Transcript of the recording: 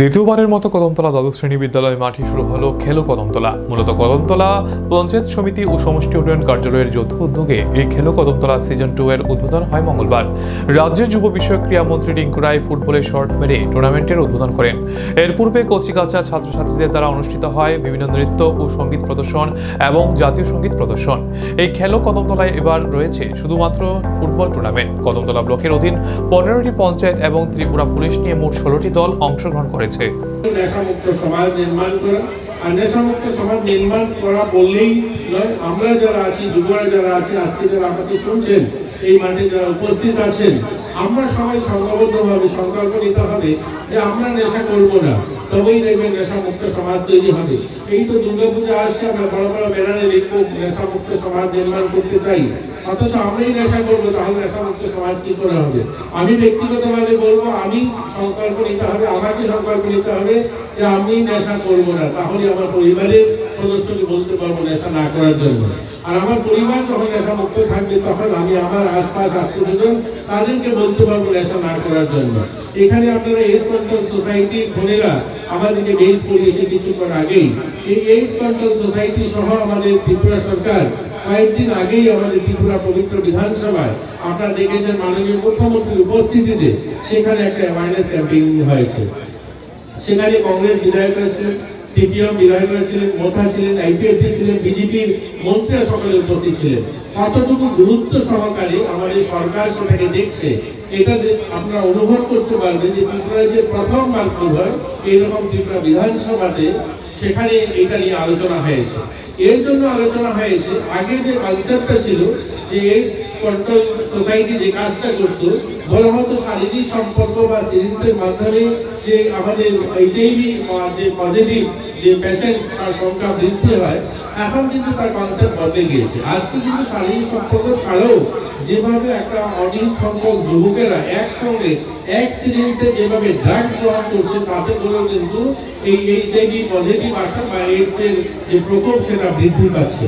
দ্বিতীয়বারের মতো কদমতলা দ্বাদশ শ্রেণি বিদ্যালয় মাঠে শুরু হলো খেলো কদমতলা। মূলত কদমতলা, পঞ্চায়েত সমিতি ও সমষ্টি উন্নয়ন কার্যালয়ের যৌথ উদ্যোগে এই খেলো কদমতলা সিজন টু এর উদ্বোধন হয় মঙ্গলবার। রাজ্যের যুব বিষয়ক ক্রীড়ামন্ত্রী রিঙ্কু রায় ফুটবলে শর্ট মেরে টুর্নামেন্টের উদ্বোধন করেন। এর পূর্বে কচিকাচা ছাত্রছাত্রীদের দ্বারা অনুষ্ঠিত হয় বিভিন্ন নৃত্য ও সংগীত প্রদর্শন এবং জাতীয় সংগীত প্রদর্শন। এই খেলো কদমতলায় এবার রয়েছে শুধুমাত্র ফুটবল টুর্নামেন্ট। কদমতলা ব্লকের অধীন পনেরোটি পঞ্চায়েত এবং ত্রিপুরা পুলিশ নিয়ে মোট ষোলোটি দল অংশগ্রহণ করেছে নেশামুক্ত সমাজ নির্মাণ করা নেশামুক্ত সমাজ নির্মাণ করা বললেই নয়, আমরা যারা আছি, যুবরা যারা আছে আজকে যারা আমাকে শুনছেন, এই মাঠে যারা উপস্থিত আছেন, আমরা সবাই সংঘবদ্ধভাবে সংকল্প নিতে হবে যে আমরা নেশা করব না, তবেই দেখবেন নেশামুক্ত সমাজ তৈরি হবে। এই তো দুর্গাপূজা আসছে, আমরা বড় বড় ব্যানারে লিখব, নেশামুক্ত সমাজ নির্মাণ করতে চাই। অথচ আমরাই নেশা করব, তাহলে নেশামুক্ত সমাজ কি করে হবে? আমি ব্যক্তিগতভাবে বলব, আমি সংকল্প নিতে হবে আমাকে সংকল্প নিতে হবে যে আমি নেশা করব না, তাহলে আমার পরিবারের সদস্যকে বলতে পারব নেশা না করার জন্য। আর আমার পরিবার যখন নেশা মুক্ত থাকবে, তখন আমি আমার আশপাশ আত্মীয়স্বজন তাদেরকে বলতে পারব নেশা না করার জন্য। এখানে আপনারা এইডস কন্ট্রোল সোসাইটির বোনেরা আমাদেরকে বেস করিয়েছে কিছুক্ষণ আগেই, এই এইডস কন্ট্রোল সোসাইটি সহ আমাদের ত্রিপুরা সরকার কয়েকদিন আগেই আমাদের ত্রিপুরা পবিত্র বিধানসভায়, আপনারা দেখেছেন মাননীয় মুখ্যমন্ত্রীর উপস্থিতিতে সেখানে একটা অ্যাওয়ারনেস ক্যাম্পেইন হয়েছে। সেখানে কংগ্রেস বিধায়করা ছিলেন সিপিএম বিধায়করা ছিলেন মোথা ছিলেন আইপিএফটি ছিলেন, বিজেপির মন্ত্রীরা সকলে উপস্থিত ছিলেন। কতটুকু গুরুত্ব সহকারে আমাদের সরকার সেটাকে দেখছে, এটা আপনারা অনুভব করতে পারবেন যে ত্রিপুরায় যে প্রথমবার বোধ হয় এইরকম ত্রিপুরা বিধানসভাতে সেখানে এটা নিয়ে আলোচনা হয়েছে। এর জন্য আলোচনা হয়েছে, আগে যে কনসেপ্টটা ছিল যে এইডস কন্ট্রোল সোসাইটি যে কাজটা করতো, বলা হতো শারীরিক সম্পর্ক বা সিরিঞ্জের মাধ্যমে যে আমাদের এইচআইভি যে পজিটিভ যে পেশেন্ট সংখ্যা বৃদ্ধি হয়, এখন কিন্তু তার কনসেপ্ট বদলে গিয়েছে। আজকে কিন্তু শারীরিক সম্পর্ক ছাড়াও যেভাবে একটা অনেক সংখ্যক যুবকেরা একসঙ্গে, এক সিরিঞ্জে যেভাবে ড্রাগস গ্রহণ করছে, তাতে করেও কিন্তু এই এইচআইভি পজিটিভ আসা বা এইডস এর যে প্রকোপ, সেটা বৃদ্ধি পাচ্ছে।